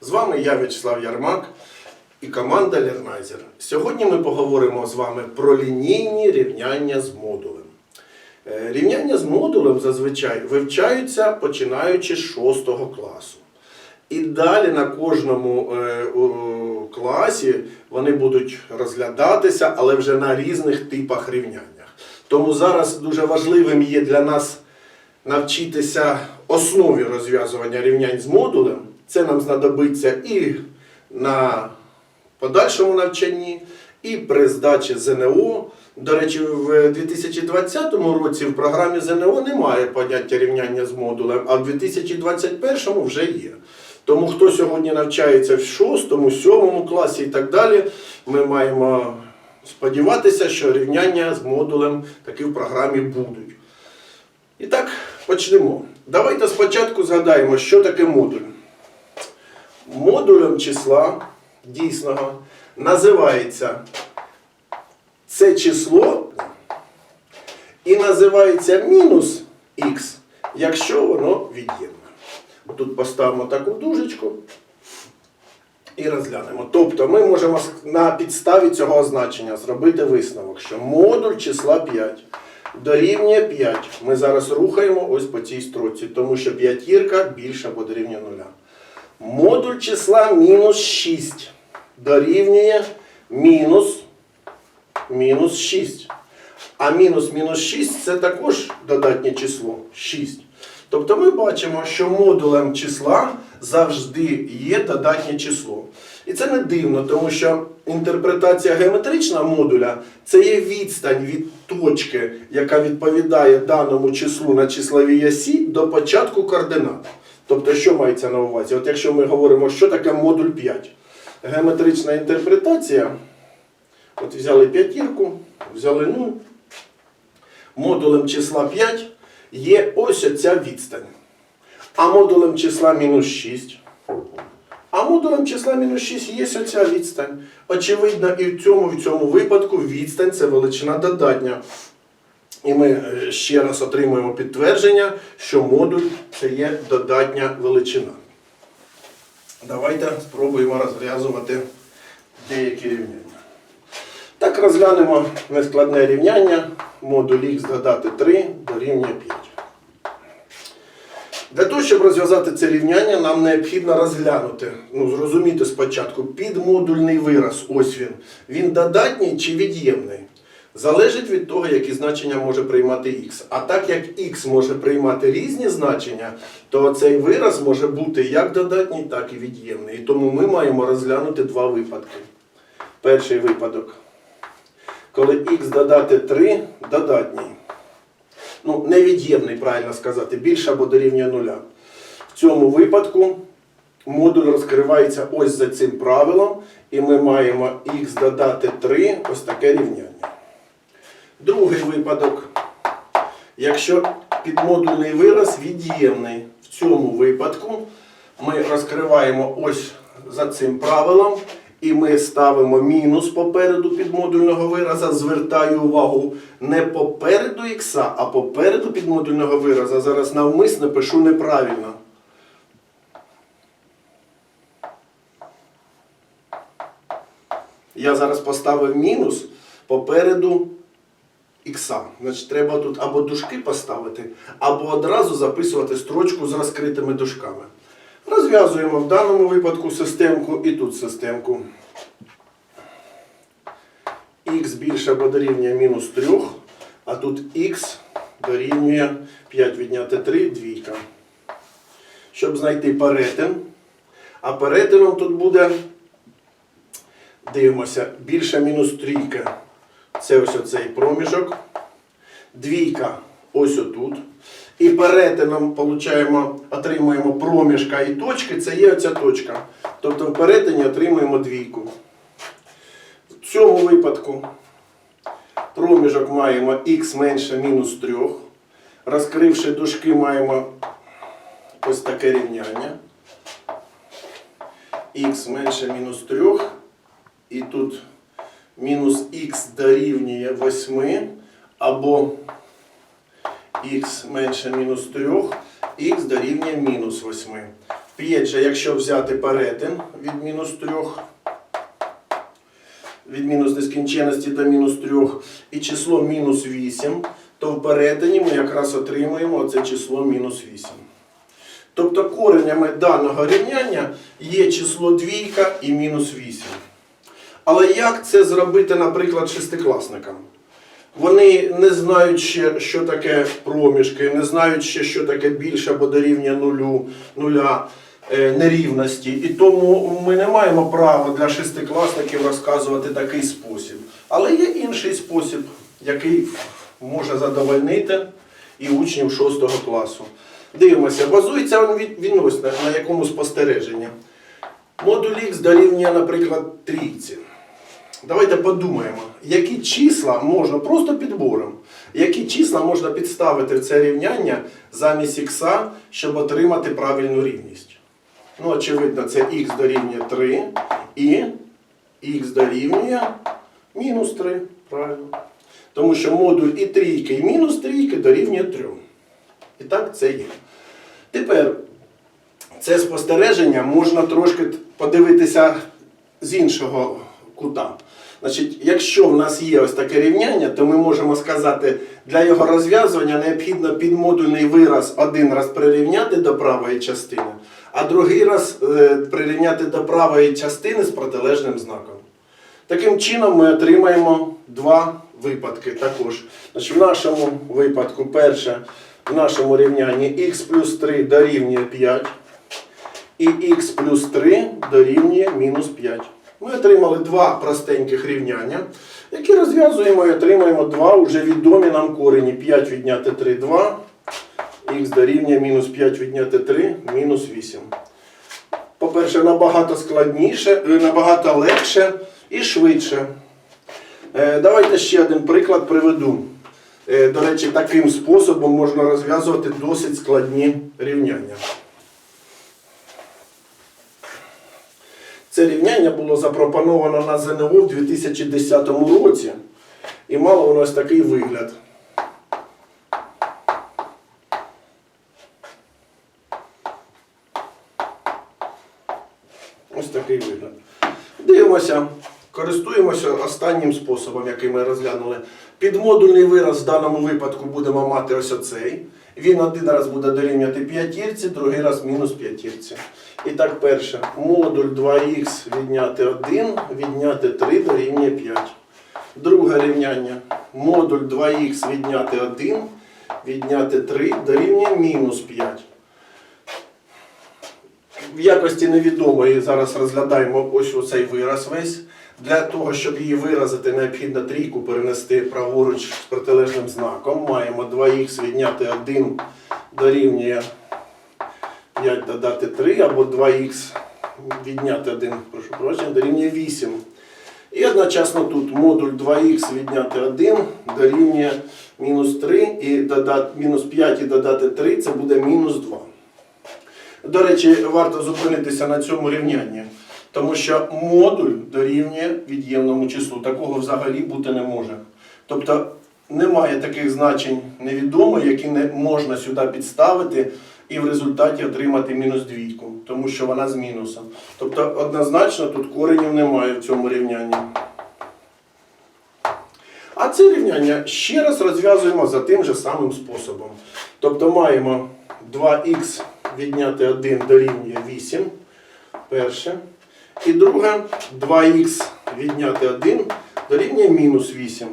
З вами я, В'ячеслав Ярмак і команда Лернайзер. Сьогодні ми поговоримо з вами про лінійні рівняння з модулем. Е, Рівняння з модулем зазвичай вивчаються починаючи з 6 класу. І далі на кожному е, класі вони будуть розглядатися, але вже на різних типах рівняннях. Тому зараз дуже важливим є для нас навчитися основі розв'язування рівнянь з модулем. Це нам знадобиться і на подальшому навчанні, і при здачі ЗНО. До речі, в 2020 році в програмі ЗНО немає поняття рівняння з модулем, а в 2021 вже є. Тому хто сьогодні навчається в 6, 7 класі і так далі, ми маємо сподіватися, що рівняння з модулем таки в програмі будуть. І так, почнемо. Давайте спочатку згадаємо, що таке модуль. Модулем числа дійсного називається це число і називається мінус х, якщо воно від'ємне. Тут поставимо таку дужечку і розглянемо. Тобто ми можемо на підставі цього значення зробити висновок, що модуль числа 5 дорівнює 5. Ми зараз рухаємо ось по цій строці, тому що п'ятірка більша або дорівнює 0. Модуль числа мінус 6 дорівнює мінус, мінус 6. А мінус мінус 6 це також додатнє число 6. Тобто ми бачимо, що модулем числа завжди є додатнє число. І це не дивно, тому що інтерпретація геометрична модуля це є відстань від точки, яка відповідає даному числу на числовій осі до початку координат. Тобто, що мається на увазі? От якщо ми говоримо, що таке модуль 5, геометрична інтерпретація, от взяли п'ятірку, взяли 0, модулем числа 5 є ось оця відстань. А модулем числа мінус 6. А модулем числа мінус 6 є оця відстань. Очевидно, і в цьому, в цьому випадку відстань це величина додатня. І ми е, ще раз отримуємо підтвердження, що модуль це є додатня величина. Давайте спробуємо розв'язувати деякі рівняння. Так розглянемо нескладне рівняння. Модуль х додати 3 дорівнює 5. Для того, щоб розв'язати це рівняння, нам необхідно розглянути, ну, зрозуміти спочатку, підмодульний вираз, ось він, він додатній чи від'ємний. Залежить від того, які значення може приймати х. А так як х може приймати різні значення, то цей вираз може бути як додатній, так і від'ємний. І тому ми маємо розглянути два випадки. Перший випадок. Коли х додати 3 додатній. Ну, невід'ємний, правильно сказати, більше або дорівнює нуля. В цьому випадку модуль розкривається ось за цим правилом, і ми маємо х додати 3, ось таке рівняння. Другий випадок. Якщо підмодульний вираз від'ємний, в цьому випадку ми розкриваємо ось за цим правилом, і ми ставимо мінус попереду підмодульного вираза. Звертаю увагу не попереду х, а попереду підмодульного вираза. Зараз навмисно пишу неправильно. Я зараз поставив мінус попереду ікса. Значить, треба тут або дужки поставити, або одразу записувати строчку з розкритими дужками. Розв'язуємо в даному випадку системку і тут системку. х більше або дорівнює мінус 3, а тут х дорівнює 5 відняти 3, двійка. Щоб знайти перетин. А перетином тут буде, дивимося, більше мінус трійка. Це ось оцей проміжок. Двійка ось отут. І перетином получаємо, отримуємо проміжка і точки, це є оця точка. Тобто в перетині отримуємо двійку. В цьому випадку проміжок маємо х менше мінус 3. Розкривши дужки, маємо ось таке рівняння. х менше мінус 3. І тут мінус х дорівнює 8 або х менше мінус 3, х дорівнює мінус 8. 5 же, якщо взяти перетин від мінус 3, від мінус нескінченності до мінус 3, і число мінус 8, то в перетині ми якраз отримуємо це число мінус 8. Тобто коренями даного рівняння є число двійка і мінус 8. Але як це зробити, наприклад, шестикласникам? Вони не знають ще, що таке проміжки, не знають ще, що таке більше або дорівнює нулю, нуля е, нерівності. І тому ми не маємо права для шестикласників розказувати такий спосіб. Але є інший спосіб, який може задовольнити і учнів 6 класу. Дивимося, базується він від- відносно на якому спостереженні. Модуль Х дорівнює, наприклад, трійці. Давайте подумаємо, які числа можна просто підбором, які числа можна підставити в це рівняння замість х, щоб отримати правильну рівність. Ну, очевидно, це х дорівнює 3 і х дорівнює мінус 3. Правильно. Тому що модуль і трійки, і мінус трійки дорівнює 3. І так це є. Тепер це спостереження можна трошки подивитися з іншого кута. Значить, якщо в нас є ось таке рівняння, то ми можемо сказати, для його розв'язування необхідно підмодульний вираз один раз прирівняти до правої частини, а другий раз е, прирівняти до правої частини з протилежним знаком. Таким чином ми отримаємо два випадки також. Значить, в нашому випадку, перше, в нашому рівнянні х плюс 3 дорівнює 5 і х плюс 3 дорівнює мінус 5. Ми отримали два простеньких рівняння, які розв'язуємо і отримаємо два вже відомі нам корені. 5 відняти 3 2, х дорівнює мінус 5 відняти 3, мінус 8. По-перше, набагато складніше, е, набагато легше і швидше. Е, Давайте ще один приклад приведу. Е, До речі, таким способом можна розв'язувати досить складні рівняння. Це рівняння було запропоновано на ЗНО в 2010 році і мало воно ось такий вигляд. Ось такий вигляд. Дивимося, користуємося останнім способом, який ми розглянули. Підмодульний вираз в даному випадку будемо мати ось оцей. Він один раз буде дорівнювати п'ятірці, другий раз мінус п'ятірці. І так, перше, модуль 2х відняти 1, відняти 3 дорівнює 5. Друге рівняння. Модуль 2х відняти 1, відняти 3 дорівнює мінус 5 в якості невідомої зараз розглядаємо ось оцей вираз весь. Для того, щоб її виразити, необхідно трійку перенести праворуч з протилежним знаком. Маємо 2х відняти 1 дорівнює 5 додати 3, або 2х відняти 1, прошу прощення, дорівнює 8. І одночасно тут модуль 2х відняти 1 дорівнює мінус 3, і додати, мінус 5 і додати 3 це буде мінус 2. До речі, варто зупинитися на цьому рівнянні, тому що модуль дорівнює від'ємному числу. Такого взагалі бути не може. Тобто немає таких значень невідомих, які не можна сюди підставити і в результаті отримати мінус двійку, тому що вона з мінусом. Тобто однозначно тут коренів немає в цьому рівнянні. А це рівняння ще раз розв'язуємо за тим же самим способом. Тобто маємо 2х відняти 1 дорівнює 8. Перше. І друге 2х відняти 1 дорівнює мінус 8.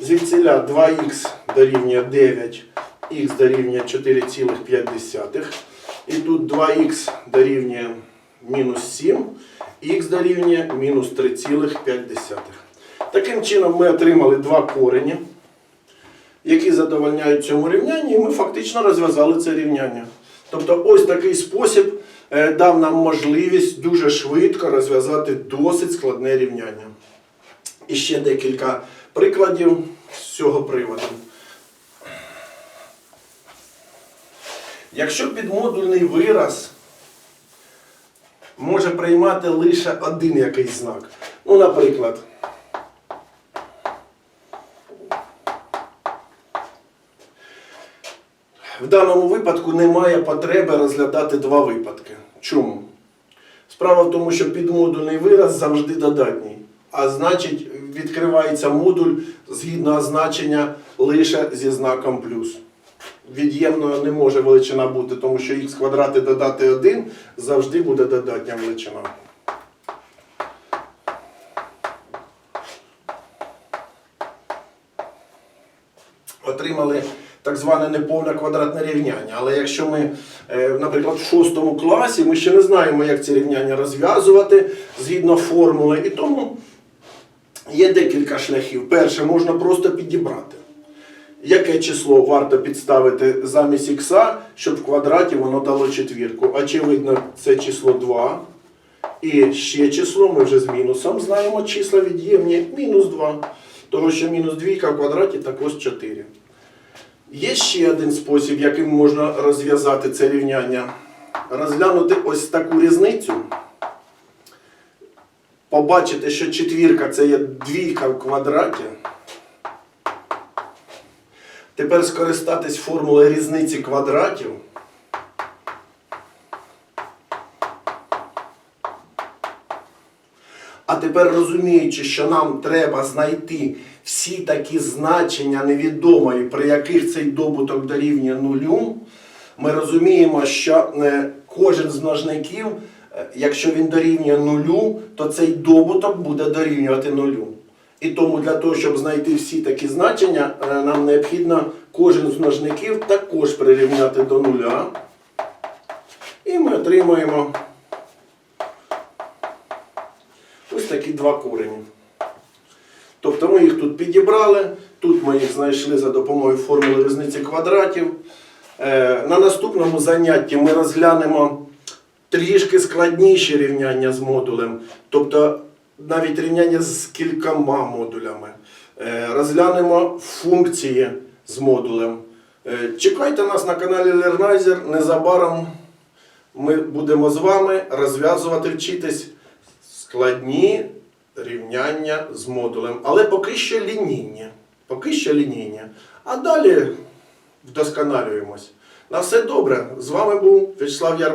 Звідсіля 2х дорівнює 9, х дорівнює 4,5. І тут 2х дорівнює мінус 7, х дорівнює мінус 3,5. Таким чином ми отримали два корені, які задовольняють цьому рівнянні, і ми фактично розв'язали це рівняння. Тобто ось такий спосіб дав нам можливість дуже швидко розв'язати досить складне рівняння. І ще декілька прикладів з цього приводу. Якщо підмодульний вираз може приймати лише один якийсь знак, ну, наприклад, В даному випадку немає потреби розглядати два випадки. Чому? Справа в тому, що підмодульний вираз завжди додатній. А значить, відкривається модуль згідно означення лише зі знаком плюс. Від'ємно не може величина бути, тому що х квадрати додати 1 завжди буде додатня величина. Отримали так зване неповне квадратне рівняння. Але якщо ми, е, наприклад, в шостому класі, ми ще не знаємо, як ці рівняння розв'язувати згідно формули. І тому є декілька шляхів. Перше, можна просто підібрати. Яке число варто підставити замість ікса, щоб в квадраті воно дало четвірку? Очевидно, це число 2. І ще число, ми вже з мінусом знаємо числа від'ємні, мінус 2. Тому що мінус 2 в квадраті також 4. Є ще один спосіб, яким можна розв'язати це рівняння. Розглянути ось таку різницю. Побачити, що четвірка це є двійка в квадраті. Тепер скористатись формулою різниці квадратів. А тепер розуміючи, що нам треба знайти всі такі значення невідомої, при яких цей добуток дорівнює нулю, ми розуміємо, що е, кожен з множників, е, якщо він дорівнює нулю, то цей добуток буде дорівнювати нулю. І тому для того, щоб знайти всі такі значення, е, нам необхідно кожен з множників також прирівняти до нуля. І ми отримуємо ось такі два корені. Тобто ми їх тут підібрали, тут ми їх знайшли за допомогою формули різниці квадратів. Е, На наступному занятті ми розглянемо трішки складніші рівняння з модулем, тобто навіть рівняння з кількома модулями. Е, Розглянемо функції з модулем. Е, Чекайте нас на каналі Learnizer. Незабаром ми будемо з вами розв'язувати, вчитись складні рівняння з модулем. Але поки що лінійні. Поки що лінійні. А далі вдосконалюємось. На все добре. З вами був Вячеслав Яр.